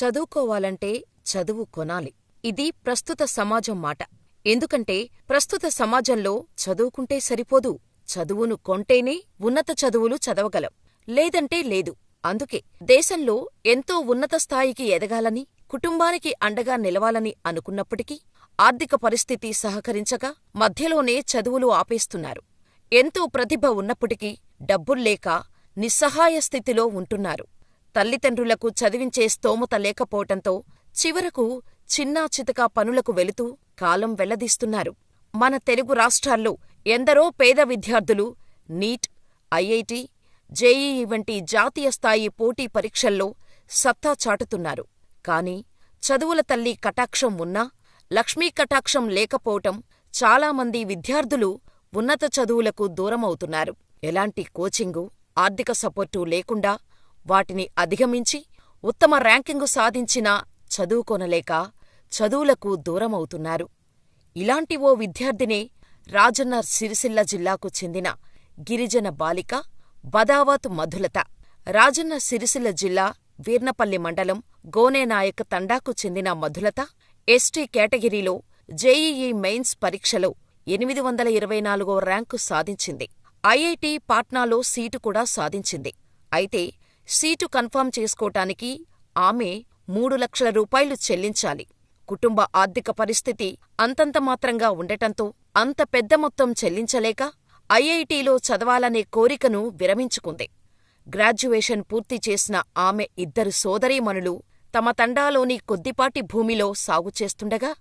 చదువుకోవాలంటే చదువు కొనాలి. ఇది ప్రస్తుత సమాజం మాట. ఎందుకంటే ప్రస్తుత సమాజంలో చదువుకుంటే సరిపోదు. చదువును కొంటేనే ఉన్నత చదువులు చదవగలం. లేదంటే లేదు. అందుకే దేశంలో ఎంతో ఉన్నత స్థాయికి ఎదగాలని, కుటుంబానికి అండగా నిలవాలని అనుకున్నప్పటికీ ఆర్థిక పరిస్థితి సహకరించగా మధ్యలోనే చదువులు ఆపేస్తున్నారు. ఎంతో ప్రతిభ ఉన్నప్పటికీ డబ్బుల్లేక నిస్సహాయ స్థితిలో ఉంటున్నారు. తల్లిదండ్రులకు చదివించే స్తోమత లేకపోవటంతో చివరకు చిన్నా చితకా పనులకు వెళుతూ కాలం వెళ్ళదీస్తున్నారు. మన తెలుగు రాష్ట్రాల్లో ఎందరో పేద విద్యార్థులు నీట్, ఐఐటి జేఈఈ వంటి జాతీయ స్థాయి పోటీ పరీక్షల్లో సత్తా చాటుతున్నారు. కాని చదువుల తల్లి కటాక్షం ఉన్నా, లక్ష్మీ కటాక్షం లేకపోవటం చాలామంది విద్యార్థులు ఉన్నత చదువులకు దూరమవుతున్నారు. ఎలాంటి కోచింగు, ఆర్థిక సపోర్టు లేకుండా వాటిని అధిగమించి ఉత్తమ ర్యాంకింగు సాధించినా చదువుకొనలేక చదువులకు దూరమవుతున్నారు. ఇలాంటి ఓ విద్యార్థినే రాజన్న సిరిసిల్ల జిల్లాకు చెందిన గిరిజన బాలిక బదావత్ మధులత. రాజన్న సిరిసిల్ల జిల్లా వీర్నపల్లి మండలం గోనేనాయక్ తండాకు చెందిన మధులత ఎస్టీ కేటగిరీలో జేఈఈ మెయిన్స్ పరీక్షలో ఎనిమిది వందల ఇరవై నాలుగో ర్యాంకు సాధించింది. ఐఐటి పాట్నాలో సీటు కూడా సాధించింది. అయితే సీటు కన్ఫర్మ్ చేసుకోటానికి ఆమె మూడు లక్షల రూపాయలు చెల్లించాలి. కుటుంబ ఆర్థిక పరిస్థితి అంతంత మాత్రంగా ఉండటంతో అంత పెద్ద మొత్తం చెల్లించలేక ఐఐటీలో చదవాలనే కోరికను విరమించుకుంది. గ్రాడ్యుయేషన్ పూర్తి చేసిన ఆమె ఇద్దరు సోదరీమణులు తమ తండాలోని కొద్దిపాటి భూమిలో సాగు చేస్తుండగా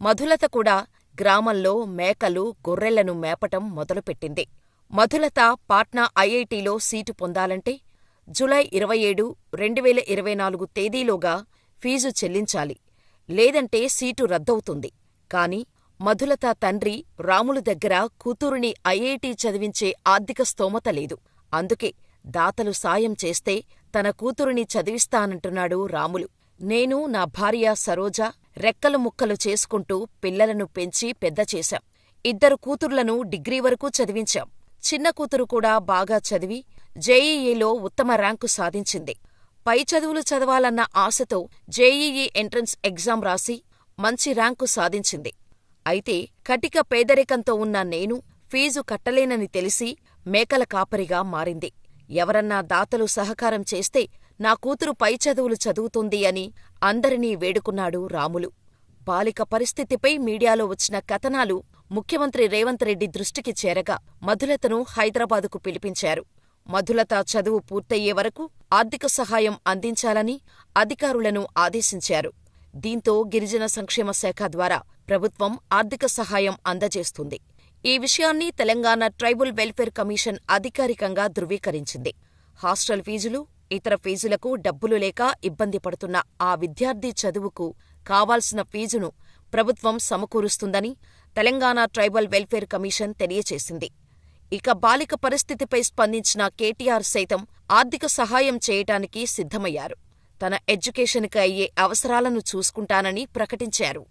మధులత కూడా గ్రామంలో మేకలు, గొర్రెలను మేపటం మొదలుపెట్టింది. మధులత పాట్నా ఐఐటీలో సీటు పొందాలంటే జులై ఇరవై ఏడు, రెండువేల ఇరవై నాలుగు తేదీలోగా ఫీజు చెల్లించాలి. లేదంటే సీటు రద్దవుతుంది. కాని మధులత తండ్రి రాములు దగ్గర కూతురుని ఐఐటీ చదివించే ఆర్థిక స్తోమత లేదు. అందుకే దాతలు సాయం చేస్తే తన కూతురుని చదివిస్తానంటున్నాడు రాములు. నేను నా భార్య సరోజ రెక్కలు ముక్కలు చేసుకుంటూ పిల్లలను పెంచి పెద్ద చేశాం. ఇద్దరు కూతుర్లను డిగ్రీ వరకు చదివించాం. చిన్న కూతురు కూడా బాగా చదివి జేఈఈలో ఉత్తమ ర్యాంకు సాధించింది. పై చదువులు చదవాలన్న ఆశతో జేఈఈ ఎంట్రన్స్ ఎగ్జాం రాసి మంచి ర్యాంకు సాధించింది. అయితే కటిక పేదరికంతో ఉన్న నేను ఫీజు కట్టలేనని తెలిసి మేకల కాపరిగా మారింది. ఎవరన్నా దాతలు సహకారం చేస్తే నా కూతురు పై చదువులు చదువుతుంది అని అందరినీ వేడుకున్నాడు రాములు. బాలిక పరిస్థితిపై మీడియాలో వచ్చిన కథనాలు ముఖ్యమంత్రి రేవంత్ రెడ్డి దృష్టికి చేరగా మధులతను హైదరాబాదుకు పిలిపించారు. మధులత చదువు పూర్తయ్యే వరకు ఆర్థిక సహాయం అందించాలని అధికారులను ఆదేశించారు. దీంతో గిరిజన సంక్షేమ శాఖ ద్వారా ప్రభుత్వం ఆర్థిక సహాయం అందజేస్తుంది. ఈ విషయాన్ని తెలంగాణ ట్రైబల్ వెల్ఫేర్ కమిషన్ అధికారికంగా ధృవీకరించింది. హాస్టల్ ఫీజులు, ఇతర ఫీజులకు డబ్బులు లేక ఇబ్బంది పడుతున్న ఆ విద్యార్థి చదువుకు కావాల్సిన ఫీజును ప్రభుత్వం సమకూరుస్తుందని తెలంగాణ ట్రైబల్ వెల్ఫేర్ కమిషన్ తెలియచేసింది. ఇక బాలిక పరిస్థితిపై స్పందించిన కేటీఆర్ సైతం ఆర్థిక సహాయం చేయటానికి సిద్ధమయ్యారు. తన ఎడ్యుకేషన్కి అయ్యే అవసరాలను చూసుకుంటానని ప్రకటించారు.